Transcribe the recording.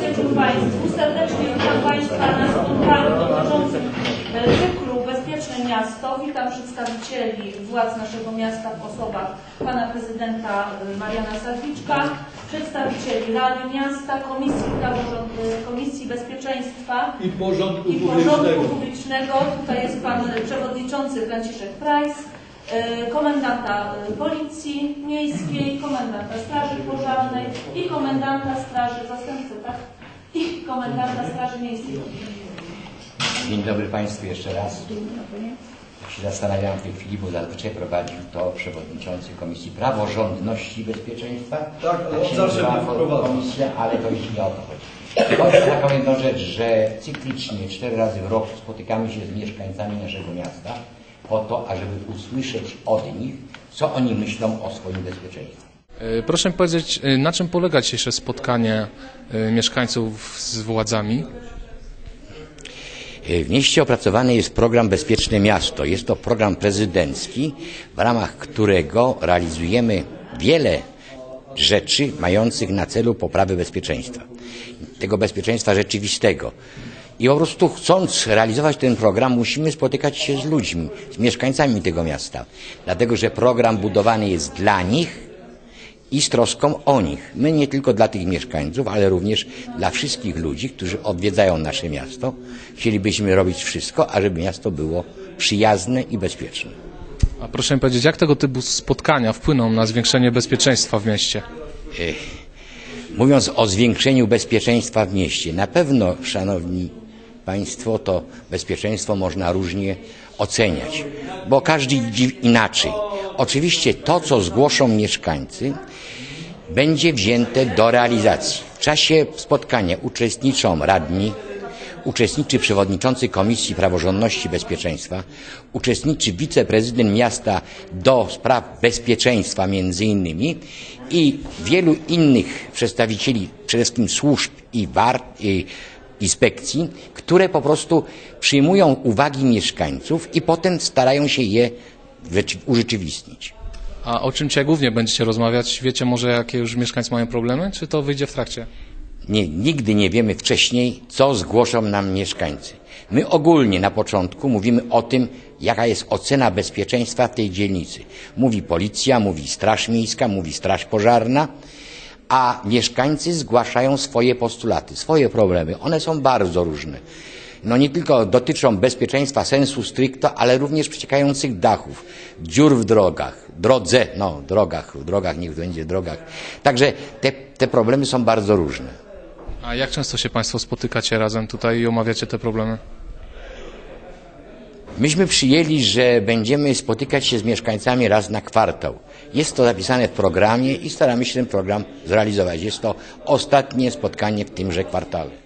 wieczór Państwu. Serdecznie witam Państwa na spotkaniu dotyczącym e, cyklu Bezpieczne Miasto. Witam przedstawicieli władz naszego miasta w osobach Pana Prezydenta e, Mariana Sadliczka, przedstawicieli Rady Miasta, Komisji, Praworząd- e, Komisji Bezpieczeństwa i porządku i porządku publicznego. Tutaj jest Pan Przewodniczący Franciszek Price, e, komendanta e, Policji Miejskiej, komendanta Straży Pożarnej i komendanta Straży Zastępcy, tak? I komendanta Straży Miejskiej. Dzień dobry Państwu jeszcze raz. Ja się zastanawiam w tej chwili, bo zazwyczaj prowadził to przewodniczący Komisji Praworządności i Bezpieczeństwa. Tak, ale on się zawsze był. Komisja, ale to już nie o to chodzi. Chodzi o taką jedną rzecz, że cyklicznie cztery razy w roku spotykamy się z mieszkańcami naszego miasta po to, ażeby usłyszeć od nich, co oni myślą o swoim bezpieczeństwie. E, Proszę mi powiedzieć, e, na czym polega dzisiejsze spotkanie e, mieszkańców z władzami? W mieście opracowany jest program Bezpieczne Miasto. Jest to program prezydencki, w ramach którego realizujemy wiele rzeczy mających na celu poprawę bezpieczeństwa. Tego bezpieczeństwa rzeczywistego. I po prostu chcąc realizować ten program, musimy spotykać się z ludźmi, z mieszkańcami tego miasta. Dlatego, że program budowany jest dla nich, i z troską o nich. My nie tylko dla tych mieszkańców, ale również dla wszystkich ludzi, którzy odwiedzają nasze miasto. Chcielibyśmy robić wszystko, ażeby miasto było przyjazne i bezpieczne. A proszę mi powiedzieć, jak tego typu spotkania wpłyną na zwiększenie bezpieczeństwa w mieście? Mówiąc o zwiększeniu bezpieczeństwa w mieście, na pewno, szanowni państwo, to bezpieczeństwo można różnie oceniać, bo każdy widzi inaczej. Oczywiście to, co zgłoszą mieszkańcy, będzie wzięte do realizacji. W czasie spotkania uczestniczą radni, uczestniczy przewodniczący Komisji Praworządności i Bezpieczeństwa, uczestniczy wiceprezydent miasta do spraw bezpieczeństwa między innymi i wielu innych przedstawicieli przede wszystkim służb i war, i inspekcji, które po prostu przyjmują uwagi mieszkańców i potem starają się je rzeczy- urzeczywistnić. A o czym dzisiaj głównie będziecie rozmawiać? Wiecie może, jakie już mieszkańcy mają problemy, czy to wyjdzie w trakcie? Nie, nigdy nie wiemy wcześniej, co zgłoszą nam mieszkańcy. My ogólnie na początku mówimy o tym, jaka jest ocena bezpieczeństwa w tej dzielnicy. Mówi policja, mówi straż miejska, mówi straż pożarna, a mieszkańcy zgłaszają swoje postulaty, swoje problemy. One są bardzo różne. No nie tylko dotyczą bezpieczeństwa sensu stricto, ale również przeciekających dachów, dziur w drogach, drodze, no drogach, w drogach niech będzie drogach. Także te, te problemy są bardzo różne. A jak często się Państwo spotykacie razem tutaj i omawiacie te problemy? Myśmy przyjęli, że będziemy spotykać się z mieszkańcami raz na kwartał. Jest to zapisane w programie i staramy się ten program zrealizować. Jest to ostatnie spotkanie w tymże kwartale.